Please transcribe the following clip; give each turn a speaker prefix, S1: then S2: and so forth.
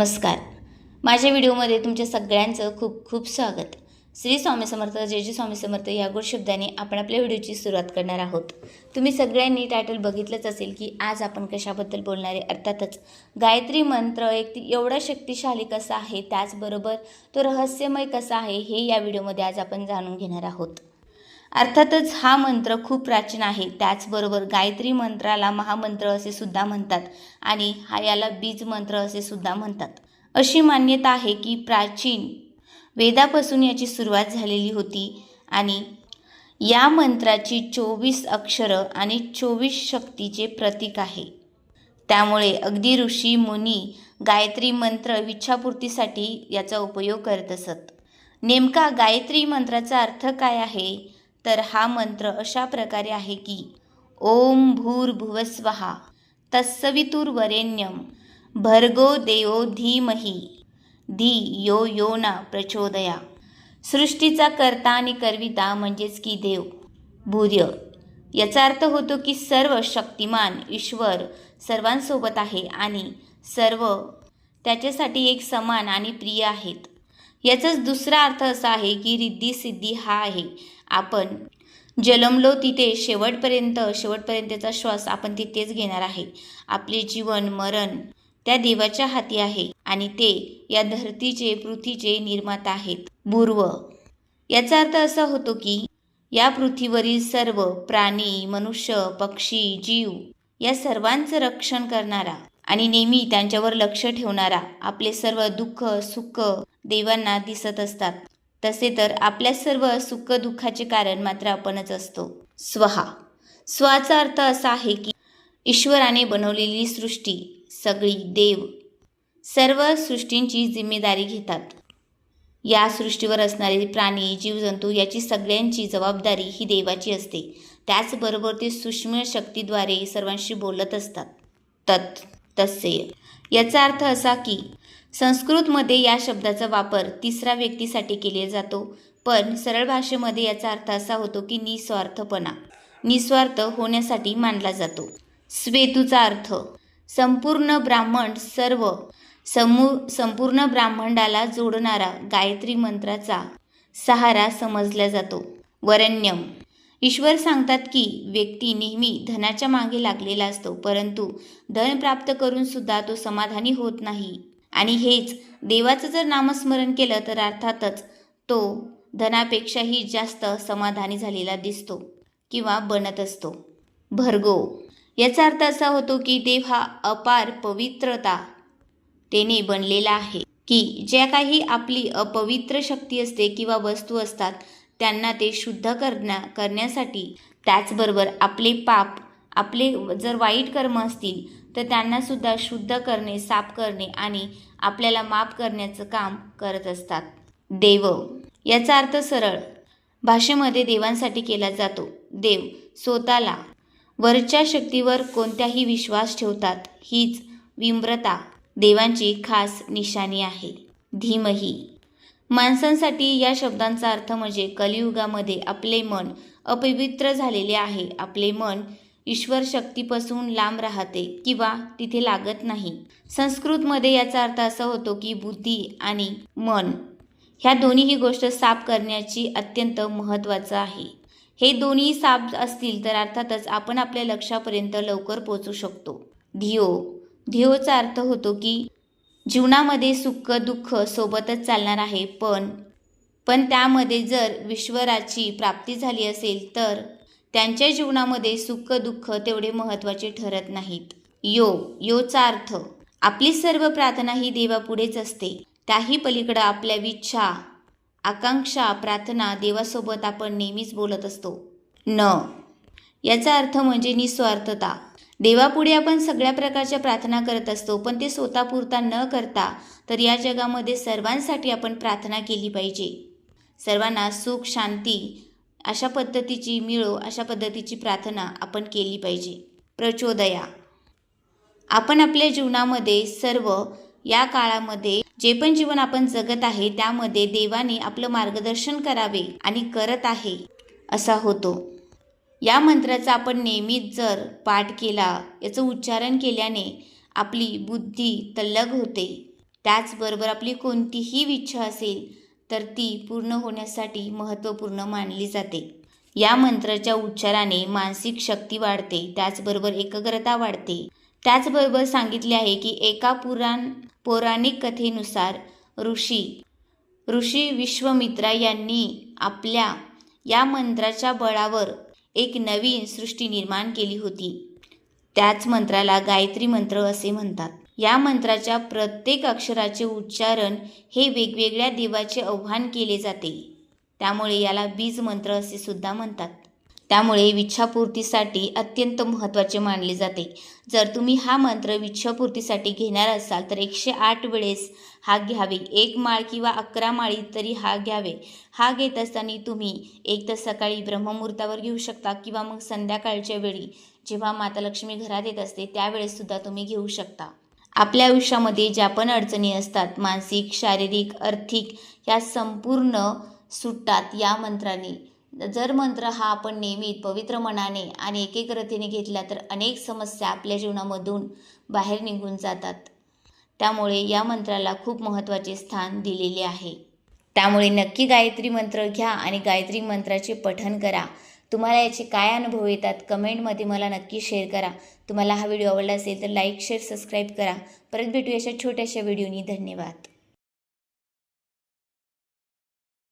S1: नमस्कार माझ्या व्हिडिओमध्ये तुमच्या सगळ्यांचं खूप खूप स्वागत श्री स्वामी समर्थ जे जे स्वामी समर्थ या गोड शब्दाने आपण आपल्या व्हिडिओची सुरुवात करणार आहोत तुम्ही सगळ्यांनी टायटल बघितलंच असेल की आज आपण कशाबद्दल बोलणारे अर्थातच गायत्री मंत्र एक एवढा शक्तिशाली कसा आहे त्याचबरोबर तो रहस्यमय कसा आहे हे या व्हिडिओमध्ये आज आपण जाणून घेणार आहोत अर्थातच हा मंत्र खूप प्राचीन आहे त्याचबरोबर गायत्री मंत्राला महामंत्र असे सुद्धा म्हणतात आणि हा याला बीज मंत्र असे सुद्धा म्हणतात अशी मान्यता आहे की प्राचीन वेदापासून याची सुरुवात झालेली होती आणि या मंत्राची चोवीस अक्षरं आणि चोवीस शक्तीचे प्रतीक आहे त्यामुळे अगदी ऋषी मुनी गायत्री मंत्र विच्छापूर्तीसाठी याचा उपयोग करत असत नेमका गायत्री मंत्राचा अर्थ काय आहे तर हा मंत्र अशा प्रकारे आहे की ओम भूर्भुवस्वहा तत्सवितुर्वरेण्यम भर्गो देवो धीमही धी यो यो ना प्रचोदया सृष्टीचा कर्ता आणि कर्विता म्हणजेच की देव भूर्य याचा अर्थ होतो की सर्व शक्तिमान ईश्वर सर्वांसोबत आहे आणि सर्व त्याच्यासाठी एक समान आणि प्रिय आहेत याचाच दुसरा अर्थ असा आहे की रिद्धी सिद्धी हा आहे आपण जलमलो तिथे शेवटपर्यंत शेवटपर्यंतचा श्वास आपण तिथेच घेणार आहे आपले जीवन मरण त्या देवाच्या हाती आहे आणि ते या धरतीचे पृथ्वीचे निर्माता आहेत पूर्व याचा अर्थ असा होतो की या पृथ्वीवरील सर्व प्राणी मनुष्य पक्षी जीव या सर्वांचं रक्षण करणारा आणि नेहमी त्यांच्यावर लक्ष ठेवणारा आपले सर्व दुःख सुख देवांना दिसत असतात तसे तर आपल्या सर्व सुखदुःखाचे कारण मात्र आपणच असतो स्वहा स्वाचा अर्थ असा आहे की ईश्वराने बनवलेली सृष्टी सगळी देव सर्व सृष्टींची जिम्मेदारी घेतात या सृष्टीवर असणारे प्राणी जीवजंतू याची सगळ्यांची जबाबदारी ही देवाची असते त्याचबरोबर ते सूक्ष्म शक्तीद्वारे सर्वांशी बोलत असतात तत् तसे याचा अर्थ असा की संस्कृतमध्ये या शब्दाचा वापर तिसरा व्यक्तीसाठी केले जातो पण सरळ भाषेमध्ये याचा अर्थ असा होतो की निस्वार्थपणा निस्वार्थ होण्यासाठी मानला जातो स्वेतूचा अर्थ संपूर्ण ब्राह्मण सर्व समू संपूर्ण ब्राह्मणाला जोडणारा गायत्री मंत्राचा सहारा समजला जातो वरण्यम ईश्वर सांगतात की व्यक्ती नेहमी धनाच्या मागे लागलेला असतो परंतु धन प्राप्त करून सुद्धा तो समाधानी होत नाही आणि हेच देवाचं जर नामस्मरण केलं तर अर्थातच तो धनापेक्षाही जास्त समाधानी झालेला दिसतो किंवा बनत असतो भरगो याचा अर्थ असा होतो की देव हा अपार पवित्रता तेने बनलेला आहे की ज्या काही आपली अपवित्र शक्ती असते किंवा वस्तू असतात त्यांना ते शुद्ध करण्या करण्यासाठी त्याचबरोबर आपले पाप आपले जर वाईट कर्म असतील तर त्यांनासुद्धा शुद्ध करणे साफ करणे आणि आपल्याला माफ करण्याचं काम करत असतात देव याचा अर्थ सरळ भाषेमध्ये देवांसाठी केला जातो देव स्वतःला वरच्या शक्तीवर कोणत्याही विश्वास ठेवतात हीच विम्रता देवांची खास निशाणी आहे धीमही माणसांसाठी या शब्दांचा अर्थ म्हणजे कलियुगामध्ये आपले मन अपवित्र झालेले आहे आपले मन ईश्वर शक्तीपासून लांब राहते किंवा तिथे लागत नाही संस्कृतमध्ये याचा अर्थ असा होतो की बुद्धी आणि मन ह्या दोन्हीही गोष्ट साफ करण्याची अत्यंत महत्त्वाचं आहे हे दोन्ही साफ असतील तर अर्थातच आपण आपल्या लक्षापर्यंत लवकर पोचू शकतो धिओ धिओचा अर्थ होतो की जीवनामध्ये सुख दुःख सोबतच चालणार आहे पण पण त्यामध्ये जर विश्वराची प्राप्ती झाली असेल तर त्यांच्या जीवनामध्ये सुख दुःख तेवढे महत्त्वाचे ठरत नाहीत यो योचा अर्थ आपली सर्व प्रार्थना ही देवापुढेच असते त्याही पलीकडं आपल्या विच्छा आकांक्षा प्रार्थना देवासोबत आपण नेहमीच बोलत असतो न याचा अर्थ म्हणजे निस्वार्थता देवापुढे आपण सगळ्या प्रकारच्या प्रार्थना करत असतो पण ते स्वतःपुरता न करता तर या जगामध्ये सर्वांसाठी आपण प्रार्थना केली पाहिजे सर्वांना सुख शांती अशा पद्धतीची मिळो अशा पद्धतीची प्रार्थना आपण केली पाहिजे प्रचोदया आपण आपल्या जीवनामध्ये सर्व या काळामध्ये जे पण जीवन आपण जगत आहे त्यामध्ये देवाने आपलं मार्गदर्शन करावे आणि करत आहे असा होतो या मंत्राचा आपण नेहमीच जर पाठ केला याचं उच्चारण केल्याने आपली बुद्धी तल्लग होते त्याचबरोबर आपली कोणतीही इच्छा असेल तर ती पूर्ण होण्यासाठी महत्त्वपूर्ण मानली जाते या मंत्राच्या उच्चाराने मानसिक शक्ती वाढते त्याचबरोबर एकाग्रता वाढते त्याचबरोबर सांगितले आहे की एका पुराण पौराणिक कथेनुसार ऋषी ऋषी विश्वमित्रा यांनी आपल्या या मंत्राच्या बळावर एक नवीन सृष्टी निर्माण केली होती त्याच मंत्राला गायत्री मंत्र असे म्हणतात या मंत्राच्या प्रत्येक अक्षराचे उच्चारण हे वेगवेगळ्या देवाचे आव्हान केले जाते त्यामुळे याला बीज मंत्र असे सुद्धा म्हणतात त्यामुळे विच्छापूर्तीसाठी अत्यंत महत्त्वाचे मानले जाते जर तुम्ही हा मंत्र विच्छापूर्तीसाठी घेणार असाल तर एकशे आठ वेळेस हा घ्यावे एक माळ किंवा अकरा माळी तरी हा घ्यावे हा घेत असताना तुम्ही एक तर सकाळी ब्रह्ममुहूर्तावर घेऊ शकता किंवा मग संध्याकाळच्या वेळी जेव्हा माता लक्ष्मी घरात येत असते त्यावेळेससुद्धा तुम्ही घेऊ शकता आपल्या आयुष्यामध्ये ज्या पण अडचणी असतात मानसिक शारीरिक आर्थिक या संपूर्ण सुटतात या मंत्राने जर मंत्र हा आपण नेहमी पवित्र मनाने आणि एकेग्रतेने घेतला तर अनेक समस्या आपल्या जीवनामधून बाहेर निघून जातात त्यामुळे या मंत्राला खूप महत्त्वाचे स्थान दिलेले आहे त्यामुळे नक्की गायत्री मंत्र घ्या आणि गायत्री मंत्राचे पठन करा तुम्हाला याचे काय अनुभव येतात कमेंटमध्ये मला नक्की शेअर करा तुम्हाला हा व्हिडिओ आवडला असेल तर लाईक शेअर सबस्क्राईब करा परत भेटू अशा छोट्याशा व्हिडिओनी धन्यवाद